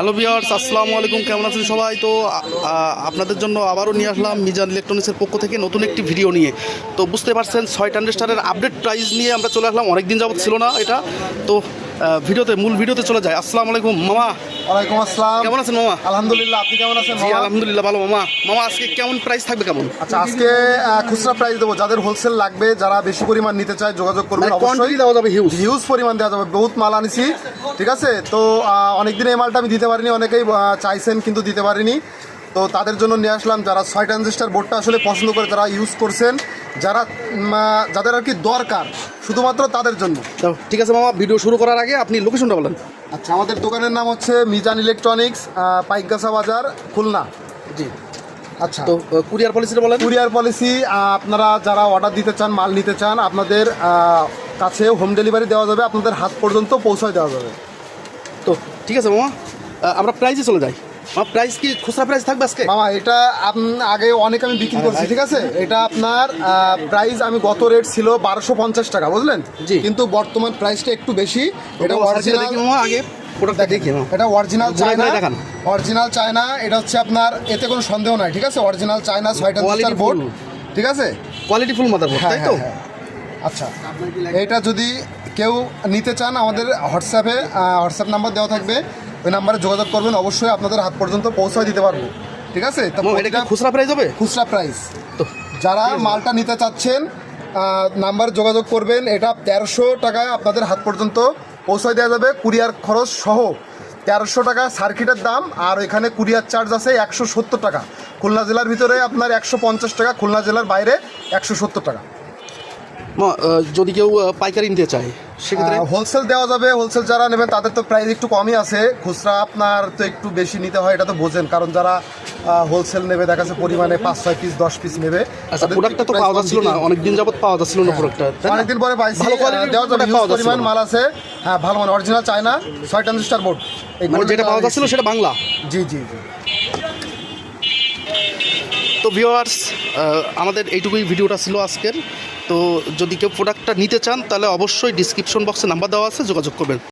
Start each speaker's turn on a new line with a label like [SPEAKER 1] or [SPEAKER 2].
[SPEAKER 1] Hello বিয়ার্স আসসালামু আলাইকুম, কেমন আছেন সবাই? তো আপনাদের জন্য আবারও নিয়ে আসলাম মিজান ইলেকট্রনিক্সের পক্ষ থেকে নতুন একটি ভিডিও নিয়ে। তো, বুঝতে পারছেন ছয় ট্রানজিস্টারের আপডেট প্রাইস নিয়ে আমরা চলে আসলাম। অনেক দিন যাবত ছিল না এটা। তো ভিডিওতে মূল ভিডিওতে চলে যায়। আসসালামু আলাইকুম মামা।
[SPEAKER 2] ওয়ালাইকুম আসসালাম।
[SPEAKER 1] কেমন আছেন মামা?
[SPEAKER 2] আলহামদুলিল্লাহ আপনি কেমন আছেন
[SPEAKER 1] জি
[SPEAKER 2] মামা?
[SPEAKER 1] আলহামদুলিল্লাহ ভালো মামা। মামা আজকে কেমন প্রাইস থাকবে কেমন?
[SPEAKER 2] আচ্ছা আজকে খুচরা প্রাইস দেবো। যাদের হোলসেল লাগবে যারা বেশি পরিমাণ নিতে চায় যোগাযোগ করবেন
[SPEAKER 1] মানে
[SPEAKER 2] অবশ্যই।
[SPEAKER 1] দেওয়া যাবে হিউজ
[SPEAKER 2] হিউজ পরিমাণ দেওয়া যাবে বহুত মাল আনিছি ঠিক আছে? তো অনেকদিন এই মালটা আমি দিতে পারিনি অনেকেই চাইছেন কিন্তু দিতে পারিনি। তো তাদের জন্য নিয়ে আসলাম যারা ছয় ট্রানজিস্টার বোর্ডটা আসলে পছন্দ করে তারা ইউজ করছেন। যারা যাদের আর কি দরকার শুধুমাত্র তাদের জন্য।
[SPEAKER 1] তো ঠিক আছে মামা ভিডিও শুরু করার আগে আপনি লোকেশনটা বলেন।
[SPEAKER 2] আচ্ছা আমাদের দোকানের নাম হচ্ছে মিজান ইলেকট্রনিক্স পাইকগাছা বাজার খুলনা।
[SPEAKER 1] জি।
[SPEAKER 2] আচ্ছা।
[SPEAKER 1] তো কুরিয়ার পলিসিটা বলেন।
[SPEAKER 2] কুরিয়ার পলিসি আপনারা যারা অর্ডার দিতে চান মাল নিতে চান আপনাদের কাছে হোম ডেলিভারি দেওয়া যাবে আপনাদের হাত পর্যন্ত পৌঁছায় দেওয়া যাবে।
[SPEAKER 1] তো ঠিক আছে মামা আমরা প্রাইসে চলে যাই। প্রাইস কি? খুচরা প্রাইস থাকবে আজকে?
[SPEAKER 2] মামা এটা আগে অনেক আমি বিক্রি করছি ঠিক আছে? এটা আপনার প্রাইস আমি গত রেট ছিল বারোশো পঞ্চাশ টাকা বুঝলেন। কিন্তু বর্তমান প্রাইসটা একটু বেশি। এটা অরিজিনাল
[SPEAKER 1] আগে প্রোডাক্টটা দেখি
[SPEAKER 2] এটা অরিজিনাল চায়না
[SPEAKER 1] দেখান।
[SPEAKER 2] অরিজিনাল চায়না এটা হচ্ছে আপনার এতে কোনো সন্দেহ নাই ঠিক আছে? অরিজিনাল চায়না ছয়টা
[SPEAKER 1] Quality
[SPEAKER 2] বোর্ড ঠিক আছে?
[SPEAKER 1] কোয়ালিটি ফুল মাদারবোর্ড তাই তো?
[SPEAKER 2] হ্যাঁ, হ্যাঁ। আচ্ছা এটা যদি কেউ নিতে চান আমাদের হোয়াটসঅ্যাপে হোয়াটসঅ্যাপ নাম্বার দেওয়া থাকবে। ওই নাম্বারে যোগাযোগ করবেন অবশ্যই আপনাদের হাত পর্যন্ত পৌঁছায় দিতে পারব। ঠিক আছে?
[SPEAKER 1] খুচরা প্রাইস হবে?
[SPEAKER 2] খুচরা প্রাইস
[SPEAKER 1] তো
[SPEAKER 2] যারা মালটা নিতে চাচ্ছেন নাম্বার যোগাযোগ করবেন এটা তেরোশো টাকায় আপনাদের হাত পর্যন্ত পৌঁছায় দেওয়া যাবে। কুরিয়ার খরচ সহ তেরোশো টাকা সার্কিটের দাম আর এখানে কুরিয়ার চার্জ আছে একশো সত্তর টাকা। খুলনা জেলার ভিতরে আপনার একশো পঞ্চাশ টাকা খুলনা জেলার বাইরে একশো সত্তর টাকা।
[SPEAKER 1] যদি কেউ পাইকারি নিতে চায়
[SPEAKER 2] হোলসেল দেওয়া যাবে হোলসেল যারা নেবেন তাদের তো প্রাইস একটু কমই আছে। খুচরা আপনার তো একটু বেশি নিতে হয় এটা তো বোঝেন। কারণ যারা হোলসেল নেবে দেখা যাচ্ছে পরিমাণে পাঁচ ছয় পিস দশ পিস নেবে
[SPEAKER 1] আচ্ছা প্রোডাক্টটা তো পাওয়া যাচ্ছিল না। অনেকদিন যাবত পাওয়া যাচ্ছিল না প্রোডাক্টটা
[SPEAKER 2] অনেকদিন পরে পাইছি দেওয়া যাবে পরিমাণ মাল আছে। হ্যাঁ ভালো মানে অরিজিনাল চায়না ছয় ট্রানজিস্টার বোর্ড
[SPEAKER 1] মানে
[SPEAKER 2] board
[SPEAKER 1] যেটা পাওয়া যাচ্ছিল সেটা বাংলা?
[SPEAKER 2] জি জি জি।
[SPEAKER 1] তো ভিওয়ার্স আমাদের এইটুকুই ভিডিওটা ছিল আজকের। তো যদি কেউ প্রোডাক্টটা নিতে চান, তাহলে অবশ্যই ডিসক্রিপশন বক্সে নাম্বার দেওয়া আছে, যোগাযোগ করবেন।